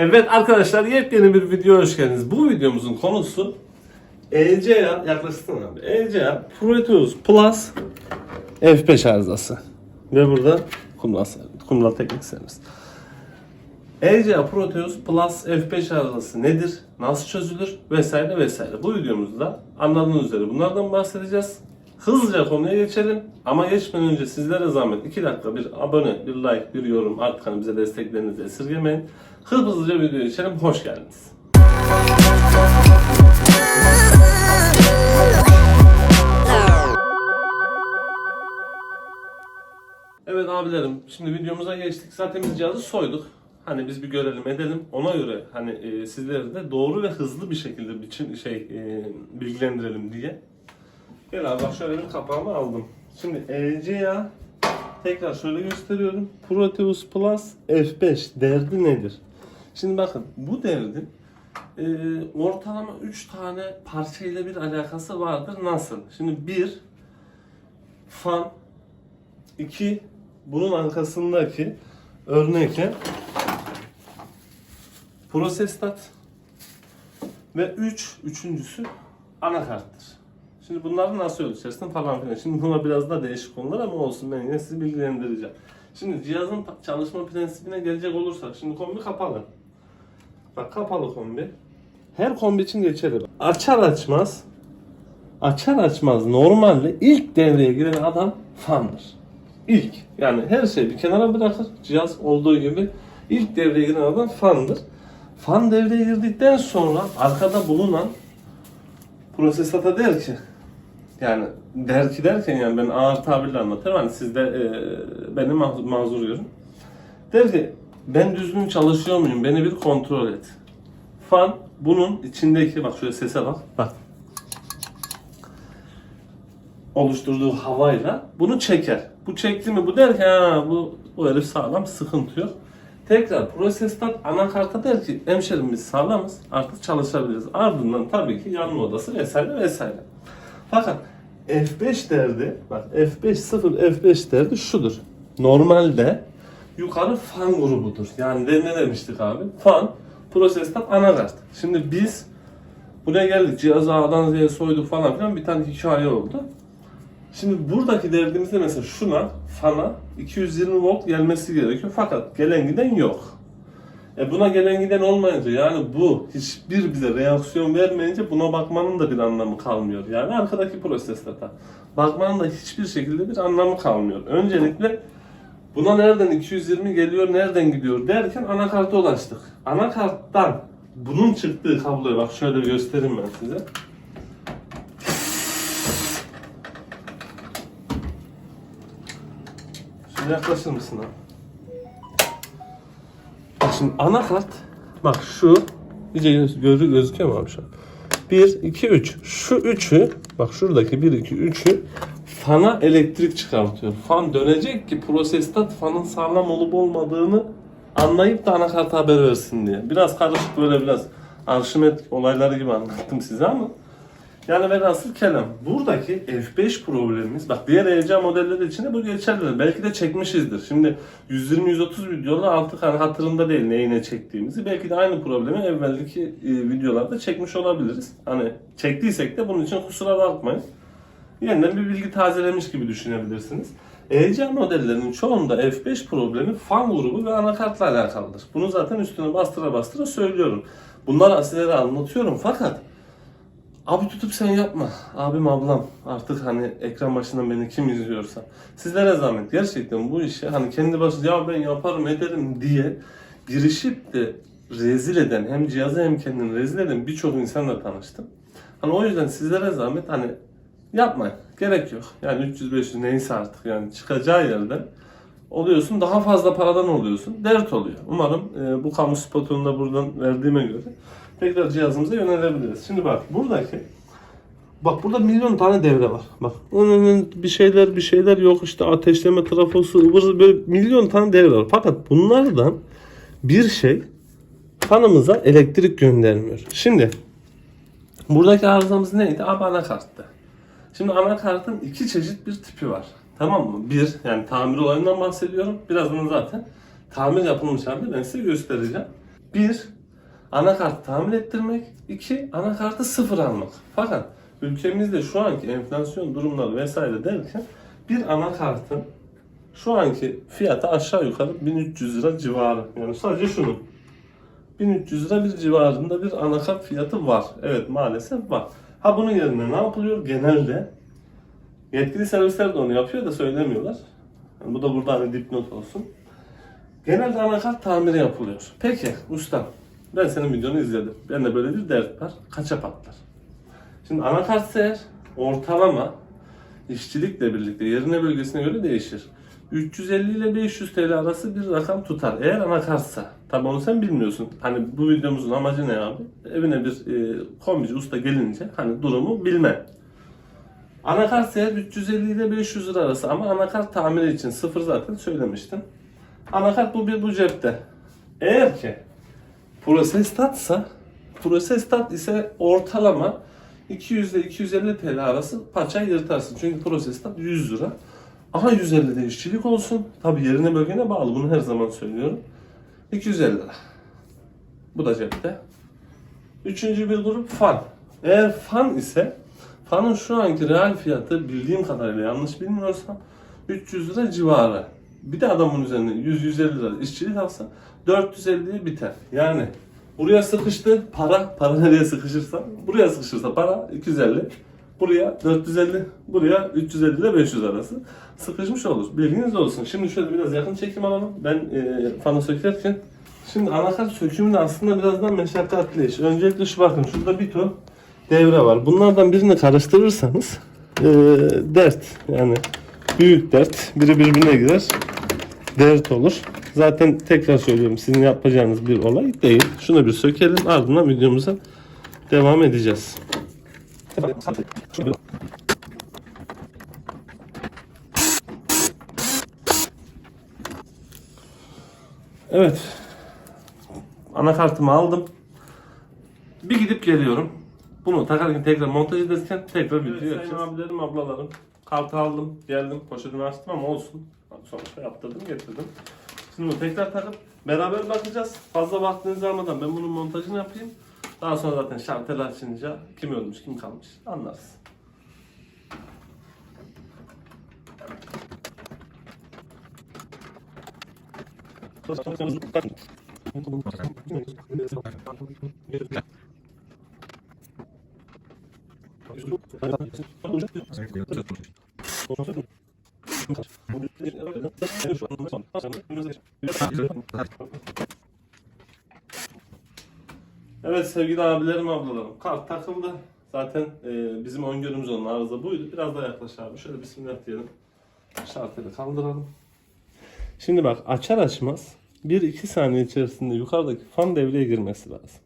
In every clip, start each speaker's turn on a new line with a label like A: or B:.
A: Evet arkadaşlar yepyeni bir video hoş geldiniz. Bu videomuzun konusu ECA yaklaşsın abi. ECA Proteus Plus F5 arızası. Ve burada kumral, kumral teknik servis. ECA Proteus Plus F5 arızası nedir? Nasıl çözülür? Vesaire vesaire. Bu videomuzda anladığınız üzere bunlardan bahsedeceğiz. Hızlıca konuya geçelim. Ama geçmeden önce sizlere zahmet 2 dakika bir abone, bir like, bir yorum artık hani bize desteklerinizi esirgemeyin. Hızlıca videoya geçelim. Hoş geldiniz. Evet abilerim şimdi videomuza geçtik. Zaten biz cihazı soyduk. Hani biz bir görelim edelim. Ona göre hani e, sizleri de doğru ve hızlı bir şekilde biçim şey e, bilgilendirelim diye. Gel abi bak şöyle bir kapağımı aldım. Şimdi ECA tekrar şöyle gösteriyorum. Proteus Plus F5 derdi nedir? Şimdi bakın bu derdin e, ortalama 3 tane parçayla bir alakası vardır. Nasıl? Şimdi bir fan 2 bunun arkasındaki örnekle prosestat ve 3 üçüncüsü anakarttır. Şimdi bunları nasıl ölçersin falan filan. Şimdi buna biraz da değişik konular ama olsun ben yine sizi bilgilendireceğim. Şimdi cihazın çalışma prensibine gelecek olursak şimdi kombi kapalı. Bak kapalı kombi. Her kombi için geçerli. Açar açmaz açar açmaz normalde ilk devreye giren adam fandır. İlk yani her şeyi bir kenara bırakır cihaz olduğu gibi ilk devreye giren adam fandır. Fan devreye girdikten sonra arkada bulunan prosesata der ki yani der ki derken yani ben ağır tabirle anlatırım hani siz de e, beni maz- mazur görün. Der ki ben düzgün çalışıyor muyum beni bir kontrol et. Fan bunun içindeki bak şöyle sese bak bak oluşturduğu havayla bunu çeker. Bu çekti mi bu der ki ha bu, bu herif sağlam sıkıntı yok. Tekrar prosestat anakarta der ki hemşerim sağlamız artık çalışabiliriz. Ardından tabii ki yanma odası vesaire vesaire. Fakat F5 derdi bak F5 0 F5 derdi şudur. Normalde yukarı fan grubudur. Yani de ne demiştik abi? Fan, prosestat, anakart. Şimdi biz buraya geldik cihazı A'dan Z'ye soyduk falan filan bir tane hikaye oldu. Şimdi buradaki derdimizde mesela şuna, fana 220 volt gelmesi gerekiyor fakat gelen giden yok. E buna gelen giden olmayınca yani bu hiçbir bize reaksiyon vermeyince buna bakmanın da bir anlamı kalmıyor. Yani arkadaki prosesata bakmanın da hiçbir şekilde bir anlamı kalmıyor. Öncelikle buna nereden 220 geliyor, nereden gidiyor derken anakarta ulaştık. Anakarttan bunun çıktığı kabloyu bak şöyle göstereyim ben size. Şöyle yaklaşır mısın abi? Şimdi anakart bak şu iyice göz, gözü gözüküyor mu abi şu an? 1, 2, 3. Şu üçü bak şuradaki 1, 2, 3'ü fana elektrik çıkartıyor. Fan dönecek ki prosestat fanın sağlam olup olmadığını anlayıp da anakarta haber versin diye. Biraz karışık böyle biraz Arşimet olayları gibi anlattım size ama yani velhasıl kelam. Buradaki F5 problemimiz, bak diğer ECA modelleri içinde bu geçerli. Belki de çekmişizdir. Şimdi 120-130 videoda artık hani hatırında değil neyi ne çektiğimizi. Belki de aynı problemi evvelki e, videolarda çekmiş olabiliriz. Hani çektiysek de bunun için kusura bakmayın. Yeniden bir bilgi tazelemiş gibi düşünebilirsiniz. ECA modellerinin çoğunda F5 problemi fan grubu ve anakartla alakalıdır. Bunu zaten üstüne bastıra bastıra söylüyorum. Bunları sizlere anlatıyorum fakat Abi tutup sen yapma. Abim ablam artık hani ekran başından beni kim izliyorsa. Sizlere zahmet gerçekten bu işi hani kendi başına ya ben yaparım ederim diye girişip de rezil eden hem cihazı hem kendini rezil eden birçok insanla tanıştım. Hani o yüzden sizlere zahmet hani yapmayın. Gerek yok. Yani 300-500 neyse artık yani çıkacağı yerden oluyorsun daha fazla paradan oluyorsun. Dert oluyor. Umarım e, bu kamu spotunu da buradan verdiğime göre tekrar cihazımıza yönelebiliriz. Şimdi bak buradaki Bak burada milyon tane devre var. Bak onun bir şeyler bir şeyler yok işte ateşleme trafosu ıvır böyle milyon tane devre var. Fakat bunlardan bir şey fanımıza elektrik göndermiyor. Şimdi buradaki arızamız neydi? Abi anakarttı. Şimdi anakartın iki çeşit bir tipi var. Tamam mı? Bir, yani tamir olayından bahsediyorum. Birazdan zaten tamir yapılmış halde ben size göstereceğim. Bir, anakart tamir ettirmek. iki anakartı sıfır almak. Fakat ülkemizde şu anki enflasyon durumları vesaire derken bir anakartın şu anki fiyatı aşağı yukarı 1300 lira civarı. Yani sadece şunun. 1300 lira bir civarında bir anakart fiyatı var. Evet maalesef var. Ha bunun yerine ne yapılıyor? Genelde yetkili servisler de onu yapıyor da söylemiyorlar. Yani bu da burada hani dipnot olsun. Genelde anakart tamiri yapılıyor. Peki ustam ben senin videonu izledim. Bende böyle bir dert var. Kaça patlar? Şimdi anakart eğer ortalama işçilikle birlikte yerine bölgesine göre değişir. 350 ile 500 TL arası bir rakam tutar. Eğer anakartsa. Tabi onu sen bilmiyorsun. Hani bu videomuzun amacı ne abi? Evine bir e, kombici usta gelince hani durumu bilme. Anakart eğer 350 ile 500 lira arası ama anakart tamiri için sıfır zaten söylemiştim. Anakart bu bir bu cepte. Eğer ki prosestatsa prosestat ise ortalama 200 ile 250 TL arası paça yırtarsın. Çünkü prosestat 100 lira. Aha 150 de işçilik olsun. Tabi yerine bölgene bağlı. Bunu her zaman söylüyorum. 250 lira. Bu da cepte. Üçüncü bir grup fan. Eğer fan ise fanın şu anki real fiyatı bildiğim kadarıyla yanlış bilmiyorsam 300 lira civarı. Bir de adamın üzerine 100-150 lira işçilik alsa 450'ye biter. Yani buraya sıkıştı para, para nereye sıkışırsa buraya sıkışırsa para 250 buraya 450 buraya 350 ile 500 arası sıkışmış olur. Bilginiz olsun. Şimdi şöyle biraz yakın çekim alalım. Ben e, fanı sökerken Şimdi anakart sökümü de aslında birazdan meşakkatli iş. Öncelikle şu bakın şurada bir ton devre var. Bunlardan birini karıştırırsanız e, dert yani büyük dert. Biri birbirine girer. Dert olur. Zaten tekrar söylüyorum sizin yapacağınız bir olay değil. Şunu bir sökelim ardından videomuza devam edeceğiz. Evet. Anakartımı aldım. Bir gidip geliyorum. Bunu takarken tekrar montaj ederken tekrar video evet, yapacağız. abilerim, ablalarım. Kartı aldım, geldim, poşetini açtım ama olsun. Sonuçta yaptırdım, getirdim. Şimdi bunu tekrar takıp beraber bakacağız. Fazla vaktinizi almadan ben bunun montajını yapayım. Daha sonra zaten şartel açınca kim ölmüş, kim kalmış anlarız. Evet sevgili abilerim ablalarım kart takıldı. Zaten e, bizim öngörümüz olan arıza buydu. Biraz daha yaklaş abi. Şöyle bismillah diyelim. Şarteli kaldıralım. Şimdi bak açar açmaz 1-2 saniye içerisinde yukarıdaki fan devreye girmesi lazım.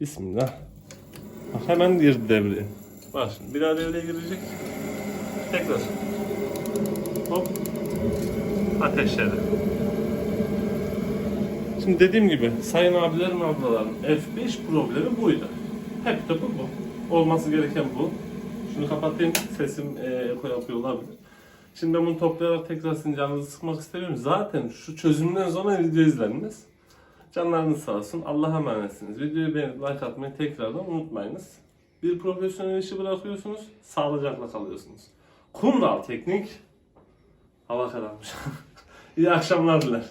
A: Bismillah. Bak hemen girdi devreye. Bak şimdi bir devreye girecek. Tekrar. Hop. Ateşledi. Şimdi dediğim gibi sayın abilerim ablalarım F5 problemi buydu. Hep topu bu. Olması gereken bu. Şunu kapatayım sesim e, eko yapıyor olabilir. Şimdi ben bunu toplayarak tekrar sizin canınızı sıkmak istemiyorum. Zaten şu çözümden sonra video izlenmez. Canlarınız sağ olsun. Allah'a emanetsiniz. Videoyu beğenip like atmayı tekrardan unutmayınız. Bir profesyonel işi bırakıyorsunuz, sağlıcakla kalıyorsunuz. Kumral Teknik hava kararmış. İyi akşamlar diler.